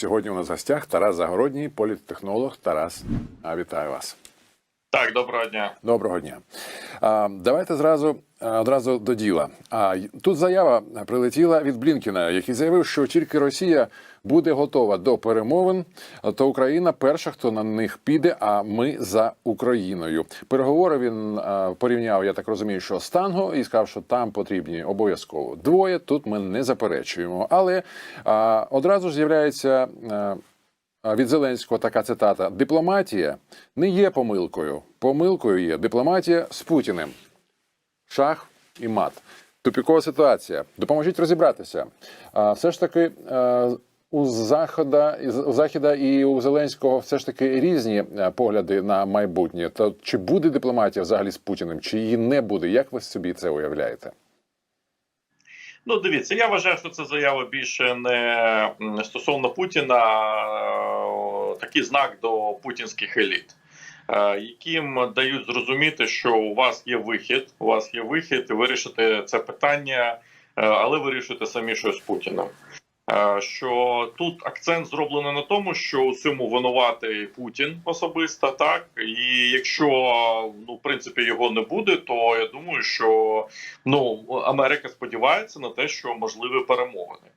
Сьогодні у нас в гостях Тарас Загородній, політтехнолог. Тарас, вітаю вас. Так, доброго дня. Доброго дня. Давайте зразу одразу до діла. А тут заява прилетіла від Блінкіна, який заявив, що тільки Росія буде готова до перемовин, то Україна перша, хто на них піде. А ми за Україною. Переговори він порівняв, я так розумію, що з танго і сказав, що там потрібні обов'язково двоє. Тут ми не заперечуємо. Але одразу ж з'являється. Від Зеленського така цитата: дипломатія не є помилкою. Помилкою є дипломатія з Путіним. Шах і мат. Тупікова ситуація. Допоможіть розібратися. А, все ж таки. У захода у західа і у Зеленського все ж таки різні е, погляди на майбутнє. То чи буде дипломатія взагалі з Путіним, чи її не буде? Як ви собі це уявляєте? Ну, дивіться, я вважаю, що це заява більше не стосовно Путіна, а, такий знак до путінських еліт, е, яким дають зрозуміти, що у вас є вихід, у вас є вихід, вирішити це питання, е, але вирішити самі щось з Путіним. Е, Що тут акцент зроблено на тому, що у цьому винуватий Путін особисто, так і якщо ну в принципі його не буде, то я думаю, що ну Америка сподівається на те, що можливі перемовини.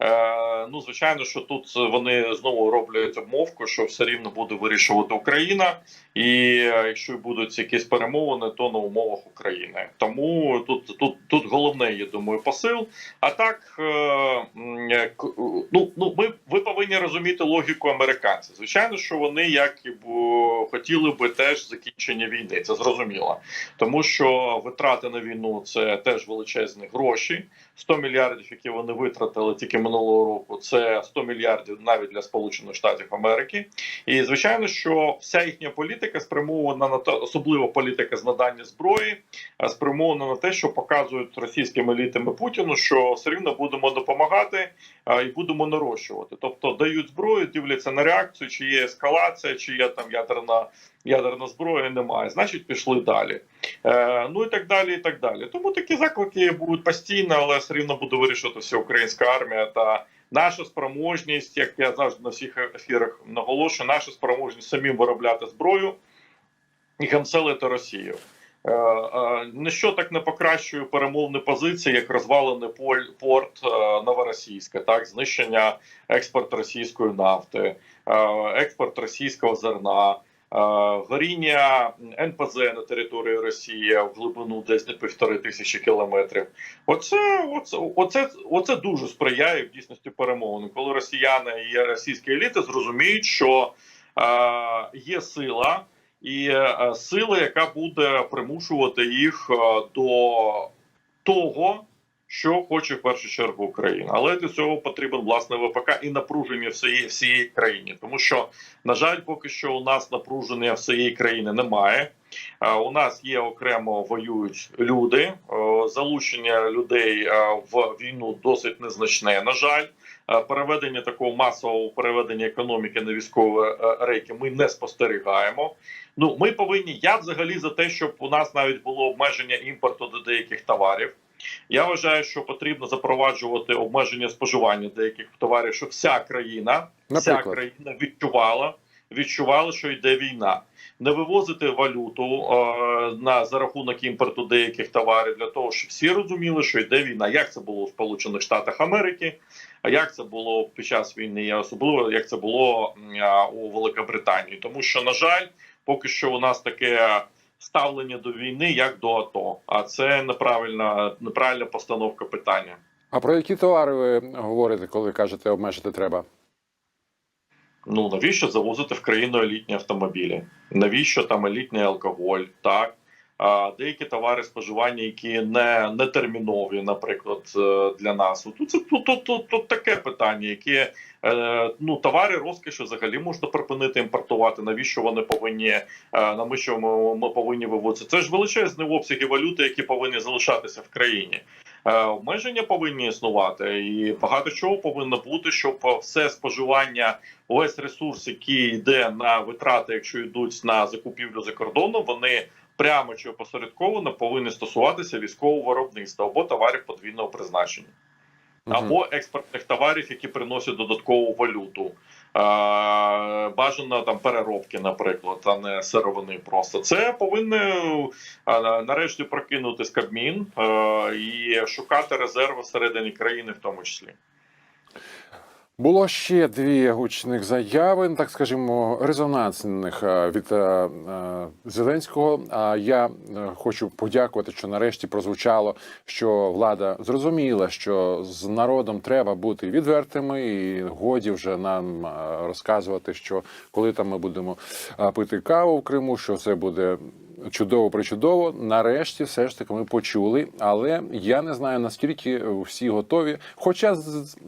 Е, ну звичайно, що тут вони знову роблять обмовку, що все рівно буде вирішувати Україна, і е, якщо будуть якісь перемовини, то на умовах України. Тому тут тут тут головне, я думаю, посил. А так, е, е, ну ну ми ви повинні розуміти логіку американців. Звичайно, що вони як і хотіли би теж закінчення війни. Це зрозуміло, тому що витрати на війну це теж величезні гроші. 100 мільярдів, які вони витратили тільки минулого року, це 100 мільярдів навіть для Сполучених Штатів Америки. І звичайно, що вся їхня політика спрямована на те, особливо політика з надання зброї, а спрямована на те, що показують російським елітам і Путіну, що все рівно будемо допомагати а, і будемо нарощувати. Тобто дають зброю, дивляться на реакцію, чи є ескалація, чи є там ядерна ядерна зброя. Немає, значить, пішли далі. Е, ну і так далі, і так далі. Тому такі заклики будуть постійно, але все рівно буде вирішувати вся українська армія та наша спроможність, як я завжди на всіх ефірах наголошую, наша спроможність самим виробляти зброю і канцелити Росію. Е, е, Ніщо так не покращує перемовні позиції, як розвалений порт е, Новоросійська, так знищення експорт російської нафти, е, експорт російського зерна, горіння НПЗ на території Росії в глибину десь на півтори тисячі кілометрів. Оце, оце, оце, оце дуже сприяє в дійсності перемовин, коли росіяни і російські еліти зрозуміють, що е, є сила і е, сила, яка буде примушувати їх е, до того, що хоче в першу чергу Україна. Але для цього потрібен власне ВПК і напруження всієї всієї країни, тому що на жаль, поки що у нас напруження всієї країни немає. У нас є окремо воюють люди. Залучення людей в війну досить незначне. На жаль, переведення такого масового переведення економіки на військові е, рейки ми не спостерігаємо. Ну ми повинні. Я взагалі за те, щоб у нас навіть було обмеження імпорту до деяких товарів. Я вважаю, що потрібно запроваджувати обмеження споживання деяких товарів, щоб вся країна, вся країна відчувала, відчувала, що йде війна. Не вивозити валюту е, на за рахунок імпорту деяких товарів для того, щоб всі розуміли, що йде війна. Як це було в Сполучених Штатах Америки, а як це було під час війни, особливо як це було а, у Великобританії, тому що на жаль, поки що у нас таке ставлення до війни як до АТО. А це неправильна неправильна постановка питання. А про які товари ви говорите, коли кажете обмежити треба? Ну навіщо завозити в країну елітні автомобілі? Навіщо там елітний алкоголь? Так а деякі товари споживання, які не, не термінові, наприклад, е, для нас. Тут це тут, тут, тут, тут таке питання, яке ну товари розкоші взагалі можна припинити імпортувати. Навіщо вони повинні е, на що ми, ми повинні вивозити? Це ж величезні обсяги валюти, які повинні залишатися в країні. Е, Обмеження повинні існувати, і багато чого повинно бути, щоб все споживання, увесь ресурс, який йде на витрати, якщо йдуть на закупівлю за кордоном, вони прямо чи опосередковано повинні стосуватися військового виробництва або товарів подвійного призначення. або експортних товарів, які приносять додаткову валюту. Бажано там переробки, наприклад, а не сировини. Просто це повинен е, нарешті прокинутись Кабмін і шукати резерви всередині країни, в тому числі. Було ще дві гучних заяви, так скажімо, резонансних е, від е, е, Зеленського. А я хочу подякувати, що нарешті прозвучало, що влада зрозуміла, що з народом треба бути відвертими, і годі вже нам розказувати, що коли там ми будемо пити каву в Криму, що це буде. Чудово, причудово. Нарешті, все ж таки, ми почули, але я не знаю наскільки всі готові. Хоча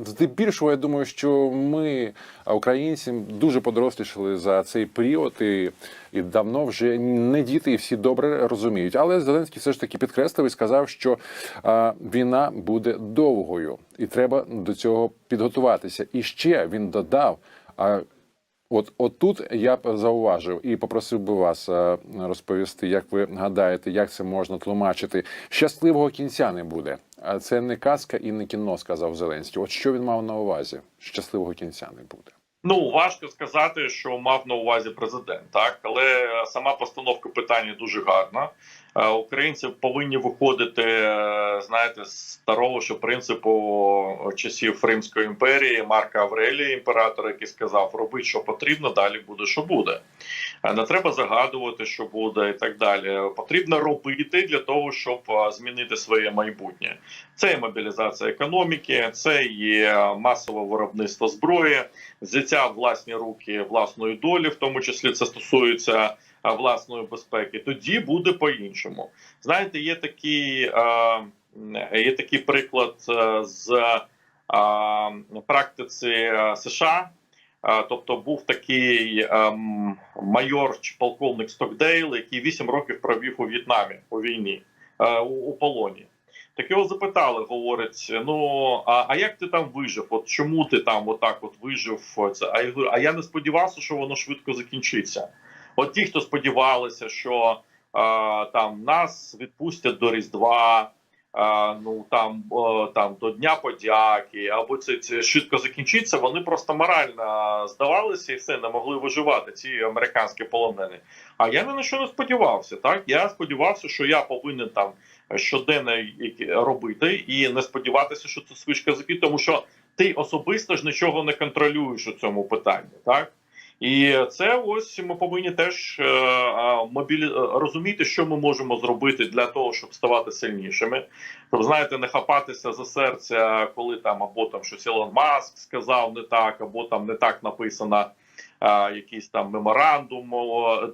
здебільшого я думаю, що ми, українці, дуже подорослішали за цей період і, і давно вже не діти, і всі добре розуміють. Але Зеленський все ж таки підкреслив і сказав, що а, війна буде довгою, і треба до цього підготуватися. І ще він додав. А, От, тут я б зауважив і попросив би вас е, розповісти, як ви гадаєте, як це можна тлумачити. Щасливого кінця не буде. Це не казка і не кіно, сказав Зеленський. От що він мав на увазі? Щасливого кінця не буде. Ну важко сказати, що мав на увазі президент, так але сама постановка питання дуже гарна. Е, Українці повинні виходити, е, знаєте, з старого що принципу часів Римської імперії Марка Аврелія, імператора, який сказав: робить, що потрібно, далі буде, що буде. Е, Не треба загадувати, що буде, і так далі. Потрібно робити для того, щоб е, змінити своє майбутнє. Це і мобілізація економіки, це і е, масове виробництво зброї взяття власні руки власної долі, в тому числі це стосується власної безпеки. Тоді буде по-іншому. Знаєте, є такий, є такий приклад е, з практиці е, США. Тобто був такий ем, майор чи полковник Стокдейл, який 8 років провів у В'єтнамі у війні е, у, у полоні. Так його запитали, говорить: ну а, а як ти там вижив? От чому ти там отак от вижив? Це а я а я не сподівався, що воно швидко закінчиться. От ті, хто сподівалися, що там нас відпустять до Різдва. Ну там там до Дня подяки, або це, це швидко закінчиться. Вони просто морально здавалися і все не могли виживати. Ці американські полонені. А я ні на що не сподівався. Так я сподівався, що я повинен там щоденно робити і не сподіватися, що це швидко закінчиться, тому що ти особисто ж нічого не контролюєш у цьому питанні, так. І це ось ми повинні теж е, е, мобілі... е, розуміти, що ми можемо зробити для того, щоб ставати сильнішими. Щоб знаєте, не хапатися за серця, коли там або там щось Ілон Маск сказав не так, або там не так написано а, якийсь там меморандум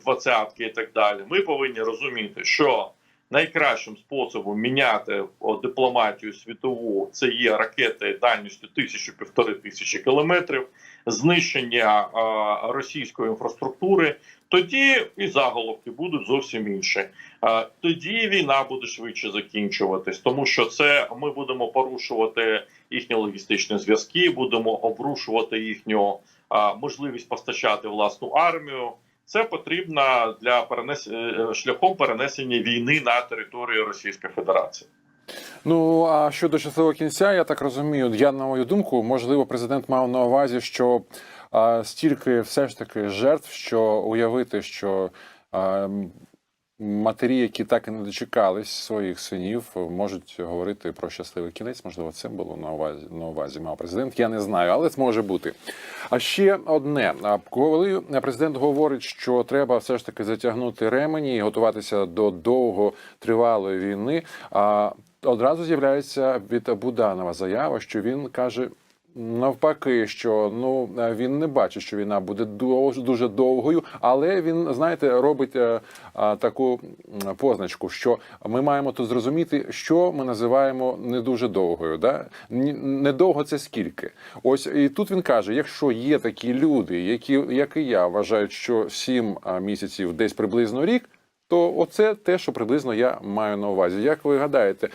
двадцятки і так далі. Ми повинні розуміти, що найкращим способом міняти дипломатію світову це є ракети дальністю тисячу півтори тисячі кілометрів, знищення а, російської інфраструктури. Тоді і заголовки будуть зовсім інші. А, Тоді війна буде швидше закінчуватись, тому що це ми будемо порушувати їхні логістичні зв'язки, будемо обрушувати їхню а, можливість постачати власну армію. Це потрібно для перенес... е, шляхом перенесення війни на територію Російської Федерації. Ну а щодо щасливого кінця, я так розумію. Я на мою думку, можливо, президент мав на увазі, що а, стільки все ж таки жертв, що уявити, що а, матері, які так і не дочекались своїх синів, можуть говорити про щасливий кінець. Можливо, це було на увазі на увазі мав президент. Я не знаю, але це може бути. А ще одне: коли президент говорить, що треба все ж таки затягнути ремені і готуватися до довготривалої війни. А одразу з'являється від Буданова заява, що він каже. Навпаки, що ну він не бачить, що війна буде дов- дуже довгою, але він знаєте робить е, а, таку позначку, що ми маємо тут зрозуміти, що ми називаємо не дуже довгою. Да? Недовго це скільки. Ось і тут він каже: якщо є такі люди, які як і я вважають, що сім місяців десь приблизно рік. То оце те, що приблизно я маю на увазі. Як ви гадаєте,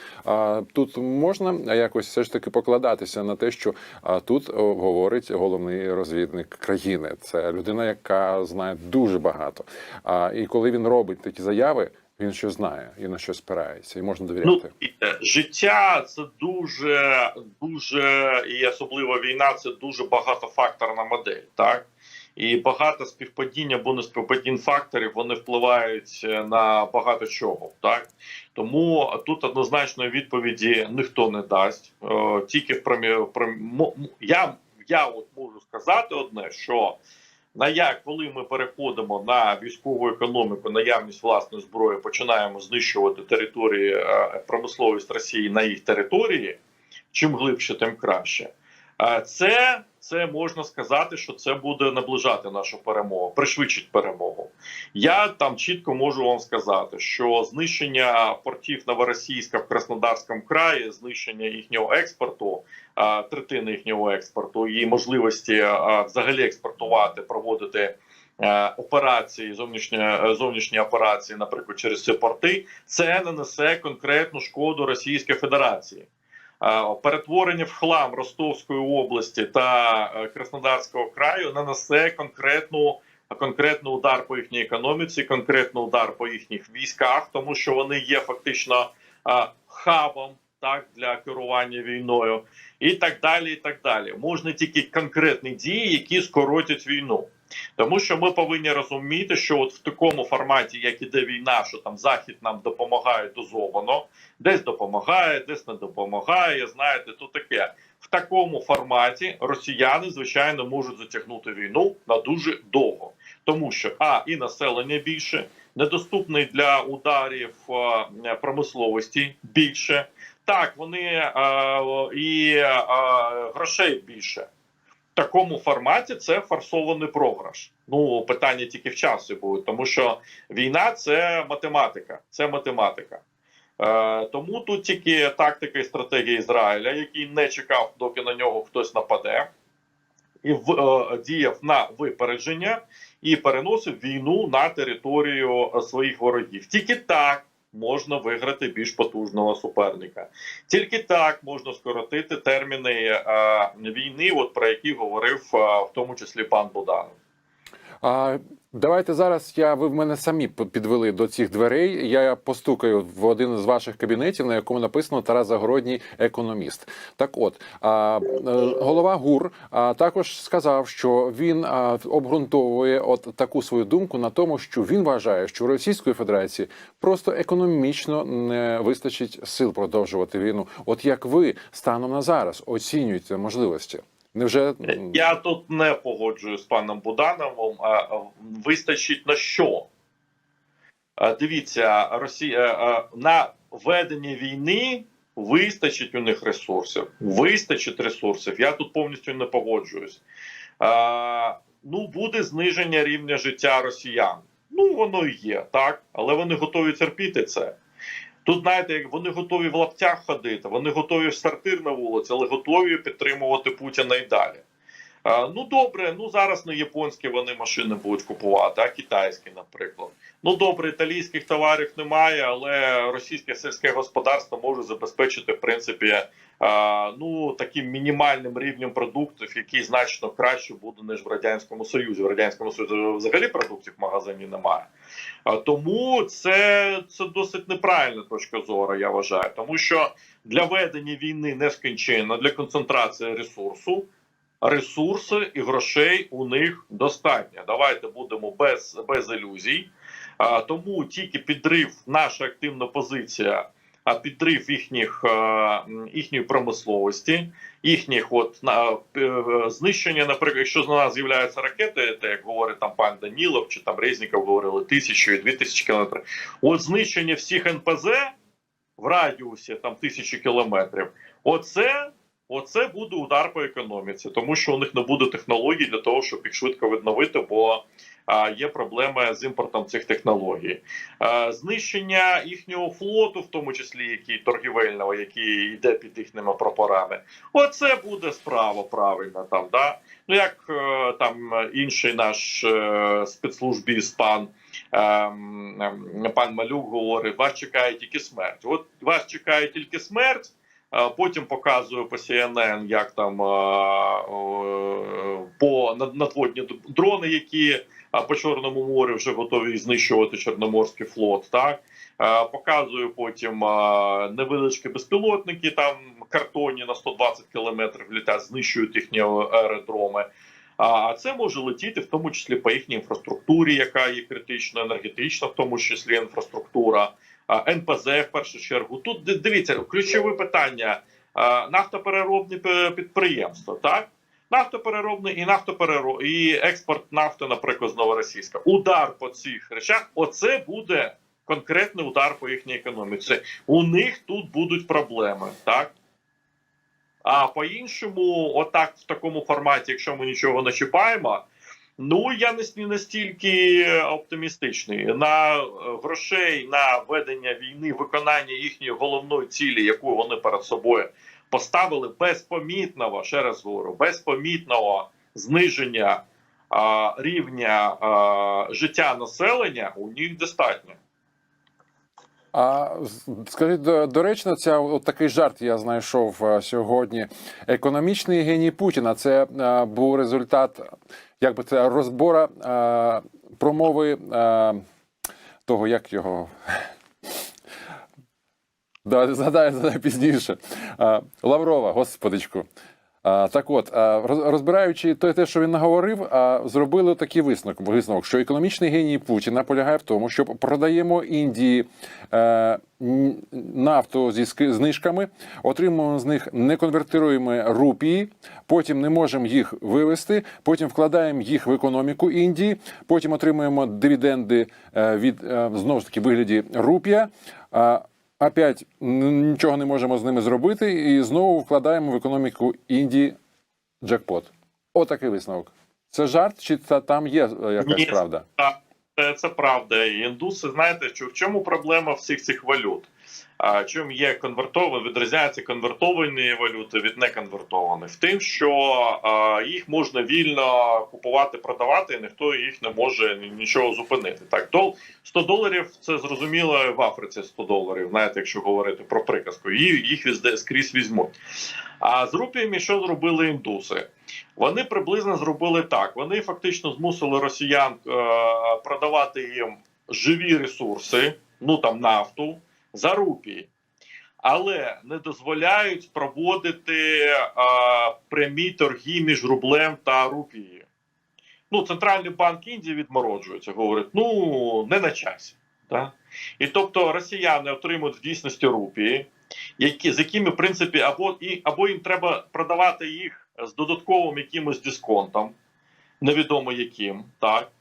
тут можна якось все ж таки покладатися на те, що тут говорить головний розвідник країни. Це людина, яка знає дуже багато. І коли він робить такі заяви, Він щось знає і на що спирається, і можна Ну, довіряти. е, життя це дуже, дуже, і особливо війна, це дуже багатофакторна модель, так? І багато співпадінь або неспівпадінь факторів вони впливають е, на багато чого. Так тому тут однозначної відповіді ніхто не дасть. Е, тільки в м- я, я от можу сказати одне, що на як, коли ми переходимо на військову економіку, наявність власної зброї, починаємо знищувати території е, промисловість Росії на їх території, чим глибше, тим краще. Це, це можна сказати, що це буде наближати нашу перемогу, пришвидшить перемогу. Я там чітко можу вам сказати, що знищення портів Новоросійська в Краснодарському краї, знищення їхнього експорту, третини їхнього експорту і можливості взагалі експортувати, проводити. Операції зовнішні, е, зовнішні операції, наприклад, через ці порти, це нанесе конкретну шкоду Російській Федерації. Перетворення в хлам Ростовської області та е, Краснодарського краю нанесе конкретну конкретний удар по їхній економіці, конкретний удар по їхніх військах, тому що вони є фактично хабом так для керування війною, і так далі. І так далі. Можна тільки конкретні дії, які скоротять війну. Тому що ми повинні розуміти, що от в такому форматі, як іде війна, що там захід нам допомагає дозовано, десь допомагає, десь не допомагає. Знаєте, то таке в такому форматі росіяни звичайно можуть затягнути війну на дуже довго, тому що а і населення більше, недоступний для ударів е, промисловості більше. Так, вони е, і е, грошей більше. Такому форматі це форсований програш. Ну питання тільки в часі буде, тому що війна це математика. Це математика. Е, тому тут тільки тактика і стратегія Ізраїля, який не чекав, доки на нього хтось нападе, і в, е, діяв на випередження і переносив війну на територію своїх ворогів. Тільки так можна виграти більш потужного суперника. Тільки так можна скоротити терміни е, війни, от про які говорив е, в тому числі пан Буданов. А давайте зараз я ви в мене самі підвели до цих дверей. Я постукаю в один з ваших кабінетів, на якому написано Тарас Загородній економіст. Так, от а, е, голова ГУР а, також сказав, що він а, обґрунтовує от таку свою думку на тому, що він вважає, що у Російської Федерації просто економічно не вистачить сил продовжувати війну. От як ви станом на зараз оцінюєте можливості? Невже Я тут не погоджуюсь з паном Будановим. Вистачить на що? Дивіться, Росія на ведення війни вистачить у них ресурсів. Вистачить ресурсів. Я тут повністю не погоджуюсь. Ну, буде зниження рівня життя росіян. Ну, воно і є, так, але вони готові терпіти це. Тут, знаєте, вони готові в лаптях ходити, вони готові в сортир на вулиці, але готові підтримувати Путіна і далі. Ну добре, ну зараз не японські вони машини будуть купувати, а китайські, наприклад. Ну добре, італійських товарів немає, але російське сільське господарство може забезпечити в принципі ну таким мінімальним рівнем продуктів, який значно краще буде ніж в радянському союзі. В радянському союзі взагалі продуктів в магазині немає. Тому це, це досить неправильна точка зору, я вважаю, тому що для ведення війни нескінченно, для концентрації ресурсу. Ресурси і грошей у них достатньо. Давайте будемо без, без ілюзій. Тому тільки підрив, наша активна позиція, а підрив їхніх, їхньої промисловості, їхніх от на е, знищення, наприклад, якщо на нас з'являються ракети, те, як говорить там пан Данілов чи там Резніков говорили тисячу і дві тисячі кілометрів. От знищення всіх НПЗ в радіусі там тисячі кілометрів. Оце Оце буде удар по економіці, тому що у них не буде технологій для того, щоб їх швидко відновити, бо є проблеми з імпортом цих технологій. Знищення їхнього флоту, в тому числі який торгівельного, який йде під їхніми прапорами. Оце буде справа правильна там. Да? Ну як е, там інший наш е, спецслужбіст пан. ем, ем, Пан Малюк говорить, вас чекає тільки смерть. От вас чекає тільки смерть, Потім показую по CNN, як там е, е, по надводні дрони, які е, по Чорному морю вже готові знищувати Чорноморський флот. Так Е, показую потім е, невеличкі безпілотники, там картонні на 120 кілометрів літають, знищують їхні аеродроми. А це може летіти в тому числі по їхній інфраструктурі, яка є критично енергетична, в тому числі інфраструктура, НПЗ в першу чергу. Тут дивіться ключове питання: нафтопереробні підприємства, так. Нафтопереробний і нафтопереро... і експорт нафти, наприклад, з новоросійська. Удар по цих речах. Оце буде конкретний удар по їхній економіці. У них тут будуть проблеми, так. А по-іншому, отак в такому форматі, якщо ми нічого не чіпаємо, ну я не настільки оптимістичний. На е, грошей на ведення війни, виконання їхньої головної цілі, яку вони перед собою поставили, безпомітного, ще раз говорю, безпомітного зниження а, рівня а, життя населення у них достатньо. А скажіть, до- доречно, ця от такий жарт я знайшов е, сьогодні. Економічний геній Путіна. Це е, був результат, як це розбора е, промови е, того, як його. Да, згадаю, згадаю пізніше. Е, Лаврова, господичку. Так от, розбираючи те, те, що він наговорив, зробили такий висновок, висновок, що економічний геній Путіна полягає в тому, що продаємо Індії е, нафту зі знижками, отримуємо з них неконвертируємо рупії, потім не можемо їх вивести, потім вкладаємо їх в економіку Індії, потім отримуємо дивіденди е, від е, знову ж таки вигляді рупія. Опять нічого не можемо з ними зробити, і знову вкладаємо в економіку Індії джекпот. Отакий висновок. Це жарт, чи та там є е, якась Ні. правда? Так, це, це правда. Індуси, знаєте, що в чому проблема всіх цих валют? Чим є конвертовані, відрізняються конвертовані валюти від неконвертованих? Тим, що їх можна вільно купувати, продавати, і ніхто їх не може нічого зупинити. Так, дол 100 доларів це зрозуміло в Африці 100 доларів. Знаєте, якщо говорити про приказку, їх, їх візде скрізь візьмуть. А з рупіями що зробили індуси? Вони приблизно зробили так: вони фактично змусили росіян е, продавати їм живі ресурси, ну там нафту, за рупії, але не дозволяють проводити е, прямі торги між рублем та рупією. Ну, Центральний банк Індії відмороджується, говорить: ну не на часі. Так? І тобто росіяни отримують в дійсності рупії, які, з якими, в принципі, або, і, або їм треба продавати їх з додатковим якимось дисконтом, невідомо яким, так,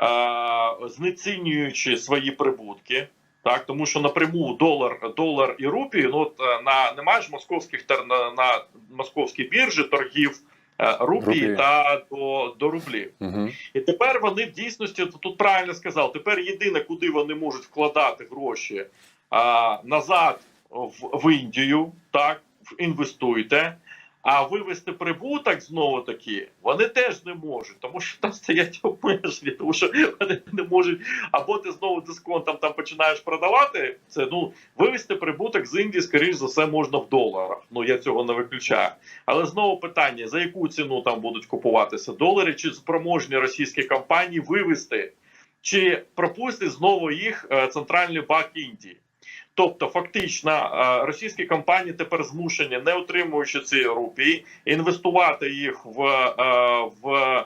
е, знецінюючи свої прибутки. Так, тому що напряму долар, долар і рупії, ну от е, на немає ж московських тер- на, на московській біржі торгів е, рупії Рупії. та до, до рублів. Угу. І тепер вони в дійсності тут правильно сказав. Тепер єдине, куди вони можуть вкладати гроші а, назад в, в Індію, так інвестуйте. А вивести прибуток знову таки вони теж не можуть, тому що там стоять обмеження, тому що вони не можуть. Або ти знову дисконтом там починаєш продавати це. Ну вивести прибуток з Індії, скоріш за все, можна в доларах. Ну я цього не виключаю. Але знову питання: за яку ціну там будуть купуватися долари, чи спроможні російські компанії вивести, чи пропустить знову їх е, центральний банк Індії? Тобто, фактично, е, російські компанії тепер змушені, не отримуючи ці рупії, інвестувати їх в, е, в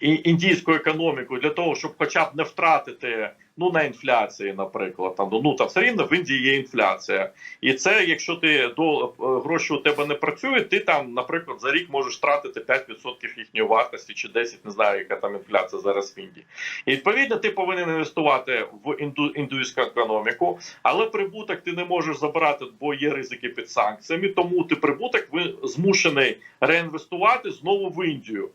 індійську економіку для того, щоб хоча б не втратити ну на інфляції, наприклад, там ну там все рівно в Індії є інфляція, і це якщо ти до е, гроші у тебе не працюють, ти там, наприклад, за рік можеш втратити 5% їхньої вартості чи 10%, не знаю, яка там інфляція зараз в Індії. І відповідно ти повинен інвестувати в інду, індуську економіку, але прибуток ти не можеш забрати, бо є ризики під санкціями. Тому ти прибуток ви змушений реінвестувати знову в Індію.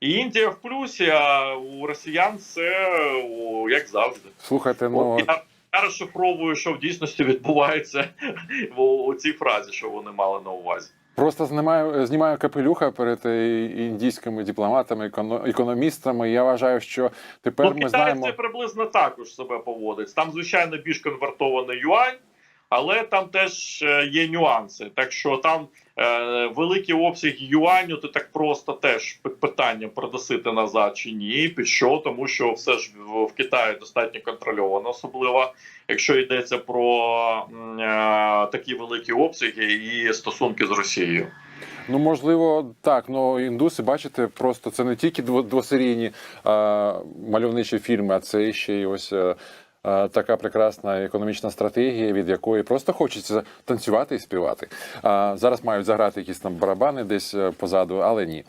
І Індія в плюсі, а у росіян все о, як завжди. Слухайте, ну От я, я розшифровую, що в дійсності відбувається в у цій фразі, що вони мали на увазі. просто знімаю, знімаю капелюха перед е, індійськими дипломатами, економістами. Я вважаю, що тепер ну, ми китайці знаємо. приблизно також себе поводять. Там, звичайно, більш конвертований юань, Але там теж е, є нюанси. Так що там е, великі обсяги юаню, то так просто теж питання продасити назад чи ні. Під що? Тому що все ж в, Китаї достатньо контрольовано, особливо якщо йдеться про е, такі великі обсяги і стосунки з Росією. Ну, можливо, так. Ну індуси, бачите, просто це не тільки дво- двосерійні а, мальовничі фільми, а це ще й ось. е, е, Така прекрасна економічна стратегія, від якої просто хочеться танцювати і співати. Зараз мають заграти якісь там барабани десь е, позаду, але ні.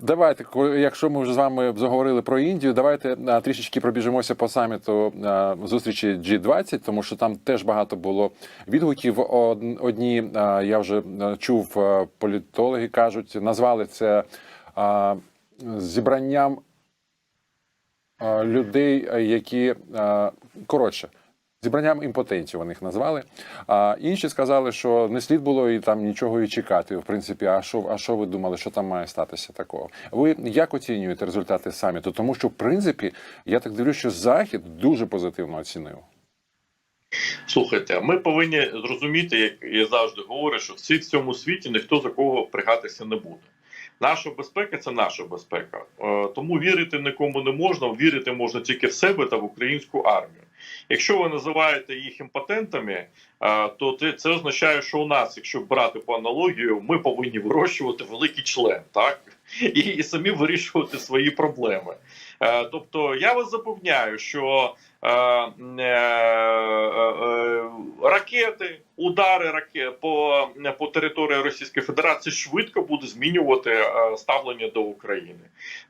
Давайте, якщо ми вже з вами заговорили про Індію, давайте а, трішечки пробіжимося по саміту а, зустрічі G20, тому що там теж багато було відгуків. Од- Одні я вже е, чув, е, політологи кажуть, назвали це зібранням людей, е, які коротше. Зібранням імпотенців вони їх назвали. А інші сказали, що не слід було і там нічого і чекати. В принципі, а що, а що ви думали, що там має статися такого? Ви як оцінюєте результати саміту? Тому що, в принципі, я так дивлюся, що захід дуже позитивно оцінив. Слухайте, ми повинні зрозуміти, як я завжди говорю, що в цьому світі ніхто за кого пригатися не буде. Наша безпека це наша безпека. Е, Тому вірити нікому не можна. Вірити можна тільки в себе та в українську армію. Якщо ви називаєте їх імпотентами, е, то це- означає, що у нас, якщо брати по аналогію, ми повинні вирощувати великий член, так і, і самі вирішувати свої проблеми. Е, Тобто, я вас запевняю, що е, е, ракети, удари ракет по, по території Російської Федерації швидко буде змінювати ставлення до України.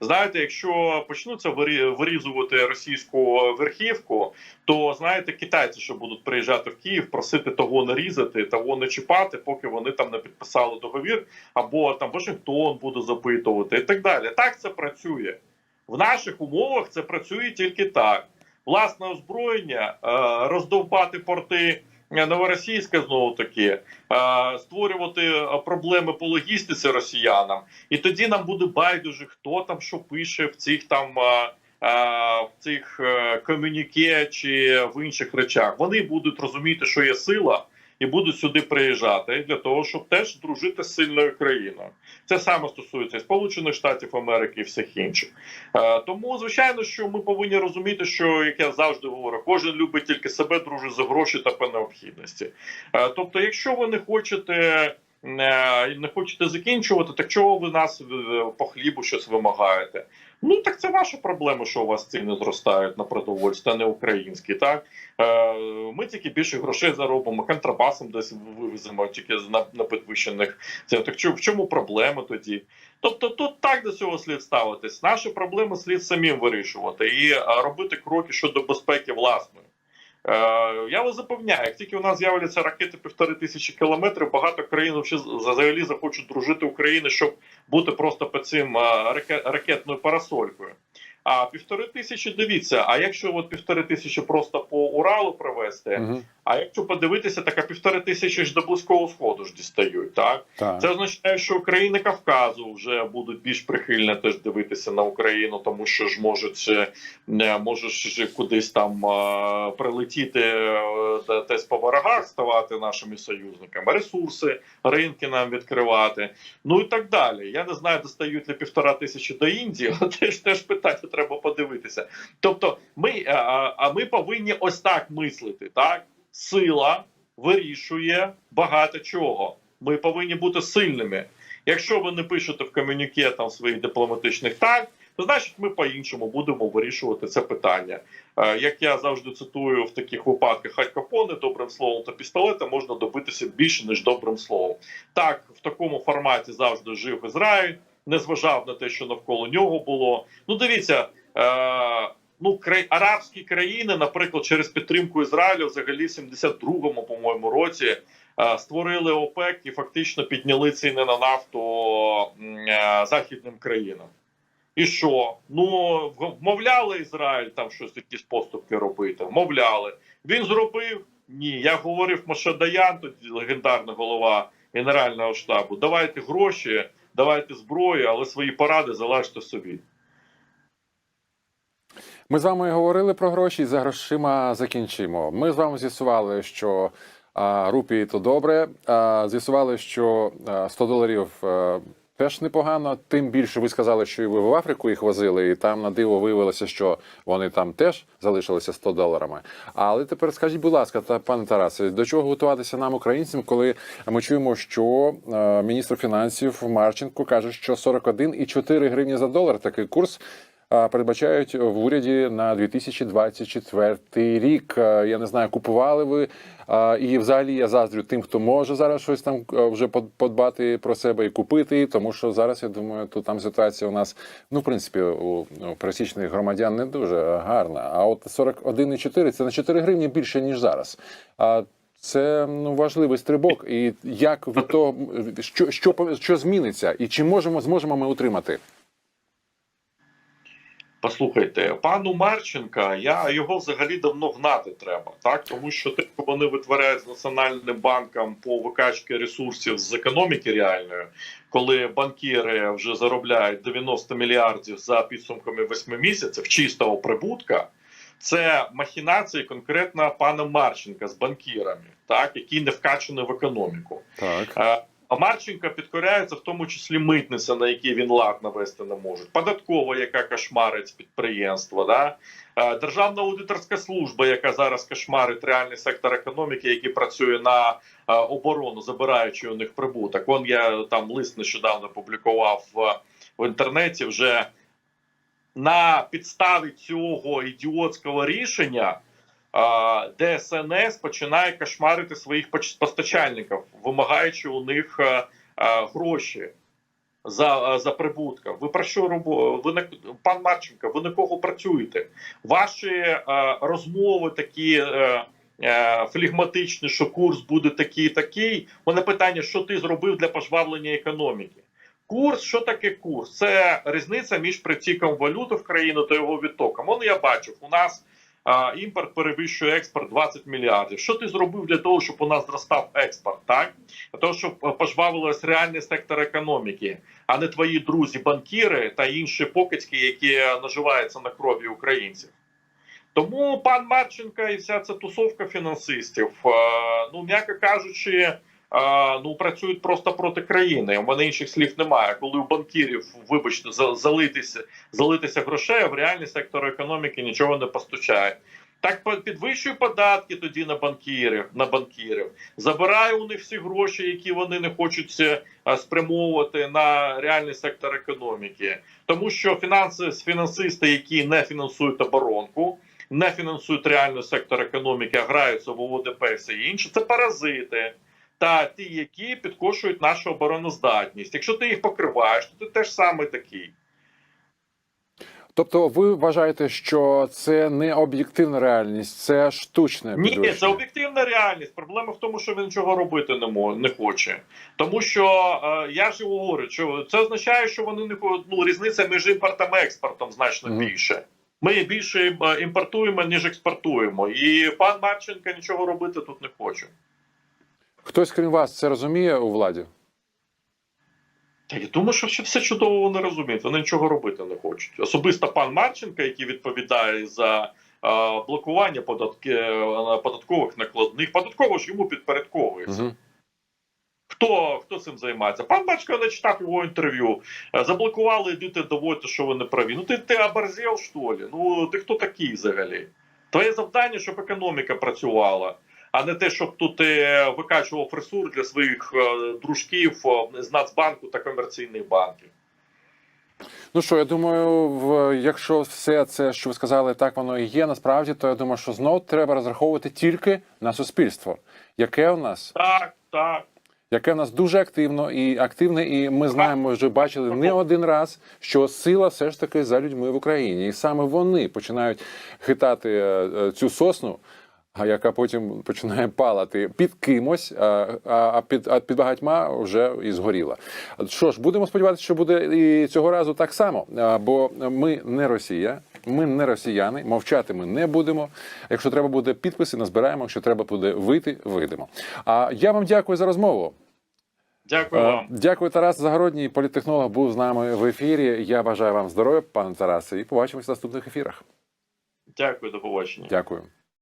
Знаєте, якщо почнуться вирі- вирізувати російську верхівку, то знаєте, китайці, що будуть приїжджати в Київ, просити того не різати, того не чіпати, поки вони там не підписали договір, або там Вашингтон буде запитувати і так далі. Так це працює. В наших умовах це працює тільки так. Власне озброєння, е, роздовбати порти е, Новоросійська знову таки, е, створювати проблеми по логістиці росіянам, і тоді нам буде байдуже, хто там що пише в цих там. В цих комюніке чи в інших речах вони будуть розуміти, що є сила, і будуть сюди приїжджати для того, щоб теж дружити з сильною країною. Це саме стосується і Сполучених Штатів Америки і всіх інших. Е, Тому, звичайно, що ми повинні розуміти, що як я завжди говорю, кожен любить тільки себе, дружить за гроші та по необхідності. Е, Тобто, якщо ви не хочете. е, Не хочете закінчувати, так чого ви нас по хлібу щось вимагаєте? Ну так це ваша проблема, що у вас ціни зростають на продовольство, а не українські. Так е, ми тільки більше грошей заробимо, контрабасом десь вивеземо тільки на, на підвищених цінах. Так чо- в чому проблема тоді? Тобто тут так до цього слід ставитись. Наші проблеми слід самим вирішувати і робити кроки щодо безпеки власної. Е, я вас запевняю, як тільки у нас з'являться ракети півтори тисячі кілометрів, багато країн взагалі- захочуть дружити України, щоб бути просто під цим е, ракетною парасолькою. А півтори тисячі, дивіться, а якщо от півтори тисячі просто по Уралу привезти, Угу. а якщо подивитися, так а півтори тисячі ж до близького сходу ж дістають, так? Так. Це означає, що країни Кавказу вже будуть більш прихильно теж дивитися на Україну, тому що ж можуть е, можеш кудись там е, прилетіти десь по ворогах, ставати нашими союзниками, ресурси, ринки нам відкривати, ну і так далі. Я не знаю, достають ли півтора тисячі до Індії, але теж теж питання треба подивитися. Тобто, ми е, а а ми повинні ось так мислити, так сила вирішує багато чого. Ми повинні бути сильними. Якщо ви не пишете в комюніке там своїх дипломатичних так, то значить ми по-іншому будемо вирішувати це питання. Е, Як я завжди цитую в таких випадках Аль Капоне, добрим словом та пістолетом можна добитися більше ніж добрим словом. Так, в такому форматі завжди жив Ізраїль, не зважав на те, що навколо нього було. Ну, дивіться. Е- Ну, край арабські країни, наприклад, через підтримку Ізраїлю, взагалі, в 72-му, по-моєму, році е, створили ОПЕК і фактично підняли ціни на нафту е, західним країнам. І що? Ну вмовляли Ізраїль там щось якісь поступки робити. Вмовляли. Він зробив? Ні. Я говорив Моше Даян, тоді легендарна голова Генерального штабу. Давайте гроші, давайте зброю, але свої поради залиште собі. Ми з вами говорили про гроші і за грошима закінчимо. Ми з вами з'ясували, що А рупії то добре. А, з'ясували, що а, 100 доларів е, теж непогано. Тим більше ви сказали, що і ви в Африку їх возили, і там на диво виявилося, що вони там теж залишилися 100 доларами. Але тепер скажіть, будь ласка, та пане Тарасе, до чого готуватися нам, українцям, коли ми чуємо, що е, міністр фінансів Марченко каже, що 41,4 гривні за долар такий курс. Передбачають в уряді на 2024 рік. Е, Я не знаю, купували ви і взагалі я заздрю тим, хто може зараз щось там е, вже подбати про себе і купити. Тому що зараз я думаю, тут там ситуація у нас, ну в принципі, у, у пересічних громадян не дуже гарна. А от 41,4 – це на 4 гривні більше ніж зараз. А це ну важливий стрибок. І як від того, що, що, що зміниться, і чи можемо зможемо ми утримати? Послухайте, пану Марченка, я його взагалі давно гнати треба, так тому що те, що вони витворяють з національним банком по викачці ресурсів з економіки реальної, коли банкіри вже заробляють 90 мільярдів за підсумками 8 місяців чистого прибутка. Це махінації конкретно пана Марченка з банкірами, так які не вкачані в економіку. Так. А Марченка підкоряється в тому числі митниця, на якій він лад навести не може, податкова, яка кошмарить підприємства, да? Е, Державна аудиторська служба, яка зараз кошмарить реальний сектор економіки, який працює на е, оборону, забираючи у них прибуток. Вон я там лист нещодавно публікував в, інтернеті. Вже на підставі цього ідіотського рішення ДСНС починає кошмарити своїх постачальників, вимагаючи у них а, а, гроші за, а, за прибутком. Ви про що робо? Ви на пан Марченко, ви на кого працюєте? Ваші розмови такі. е, е, Флегматичні, що курс буде такий, такий. Мене питання, що ти зробив для пожвавлення економіки? Курс, що таке курс? Це різниця між притіком валюти в країну та його відтоком. Он я бачив, у нас імпорт перевищує експорт 20 мільярдів. Що ти зробив для того, щоб у нас зростав експорт? Так того, щоб е, пожвавилось реальний сектор економіки, а не твої друзі, банкіри та інші покидьки, які наживаються на крові українців. Тому пан Марченка і вся ця тусовка фінансистів, е, ну м'яко кажучи, ну працюють просто проти країни. У мене інших слів немає. Коли у банкірів, вибачте, за- залитися, залитися грошей, а в реальний сектор економіки нічого не постачає. Так підвищує податки тоді на банкірів, на банкірів, забирає у них всі гроші, які вони не хочуть е, спрямовувати на реальний сектор економіки, тому що фінанси фінансисти, які не фінансують оборонку, не фінансують реальний сектор економіки, а граються в ОВДП і все інше. Це паразити та ті, які підкошують нашу обороноздатність. Якщо ти їх покриваєш, то ти теж саме такий. Тобто, ви вважаєте, що це не об'єктивна реальність, це штучне Ні, це об'єктивна реальність. Проблема в тому, що він нічого робити не мо- не хоче. Тому що е, я ж говорю, що це означає, що вони не ну, різниця між імпортом і експортом значно більше. Ми більше е, імпортуємо, ніж експортуємо. І пан Марченко нічого робити тут не хоче. Хтось крім вас це розуміє у владі? Та я думаю, що ще все чудово вони розуміють. Вони нічого робити не хочуть. Особисто пан Марченко, який відповідає за е, блокування податки, податкових накладних, податково ж йому підпорядковується. Угу. Хто хто цим займається? Пан Бачко не читав його інтерв'ю. Е, Заблокували, ідите, доводьте, що ви не праві. Ну ти ти оборзел, що ли? Ну ти хто такий взагалі? Твоє завдання, щоб економіка працювала, а не те, щоб тут викачував ресурс для своїх е, дружків е, з Нацбанку та комерційних банків. Ну що, я думаю, в якщо все це, що ви сказали, так воно і є, насправді, то я думаю, що знов треба розраховувати тільки на суспільство, яке у нас, Так, так. яке у нас дуже активно і активне, і ми знаємо, вже бачили не один раз, що сила все ж таки за людьми в Україні, і саме вони починають хитати е, е, цю сосну. А яка потім починає палати під кимось, а, а а під а під багатьма вже і згоріла. Що ж, будемо сподіватися, що буде і цього разу так само. А, Бо ми не Росія, ми не росіяни, мовчати ми не будемо. Якщо треба буде підписи, назбираємо. Якщо треба буде вийти, вийдемо. А я вам дякую за розмову. Дякую Е, вам. Дякую, Тарас Загородній, політтехнолог, був з нами в ефірі. Я бажаю вам здоров'я, пане Тарасе, і побачимось в наступних ефірах. Дякую, до побачення. Дякую.